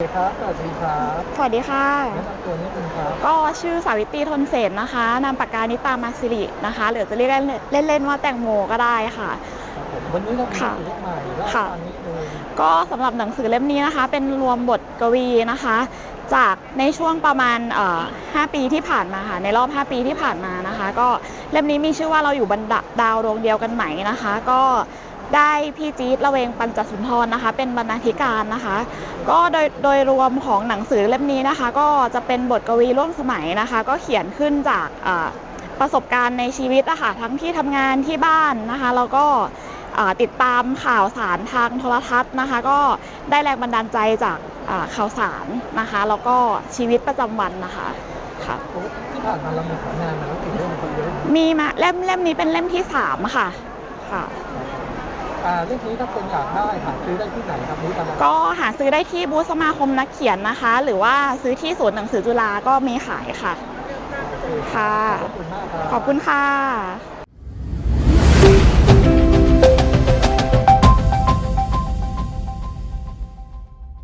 สวัสดีครับ สวัสดีครับ สวัสดีค่ะแนะนำตัวนิดนึงครับ ก็ชื่อสาวิตรีทนเสนนะคะ นามปากกานิตามาสิรินะคะ หรือจะเรียกเล่นเล่นๆว่าแตงโมก็ได้ค่ะ ครับผมวันนี้เรามีค่ะหนังสือเล่มใหม่เล่าให้ค่ะ ฟังนิดนึงก็สำหรับหนังสือเล่มนี้นะคะ เป็นรวมบทกวีนะคะ จากในช่วงประมาณเอ่อ5ปีที่ผ่านมาค่ะในรอบ 5 ปีที่ผ่านมานะคะ ก็เล่มนี้มีชื่อว่าเราอยู่บนดาวดวงเดียวกันไหมนะคะ ก็ ได้พี่จี๊ดละเวงปัญจสุนทรนะคะ เป็นบรรณาธิการนะคะ ก็โดยโดยรวมของหนังสือเล่มนี้นะคะ ก็จะเป็นบทกวีร่วมสมัยนะคะ ก็เขียนขึ้นจากเอ่อประสบการณ์ในชีวิตอะค่ะทั้งที่ทำงานที่บ้านนะคะแล้วก็อ่าติดตามข่าวสารทางโทรทัศน์นะคะ ก็ได้แรงบันดาลใจจากอ่าข่าวสารนะคะ แล้วก็ชีวิตประจำวันนะคะค่ะที่ผ่านมาเรามีผลงานมาแล้วกี่เรื่องคนเยอะมีมาเล่มเล่มนี้เป็นเล่มที่สามค่ะค่ะ อ่าเรื่องนี้ถ้าคนอยากได้หาซื้อได้ที่ไหนครับนี้ประมาณก็หาซื้อได้ที่บูธสมาคมนักเขียนนะคะ หรือว่าซื้อที่ศูนย์หนังสือจุฬาก็มีขายค่ะโอเคค่ะ ขอบคุณมากครับ ขอบคุณค่ะ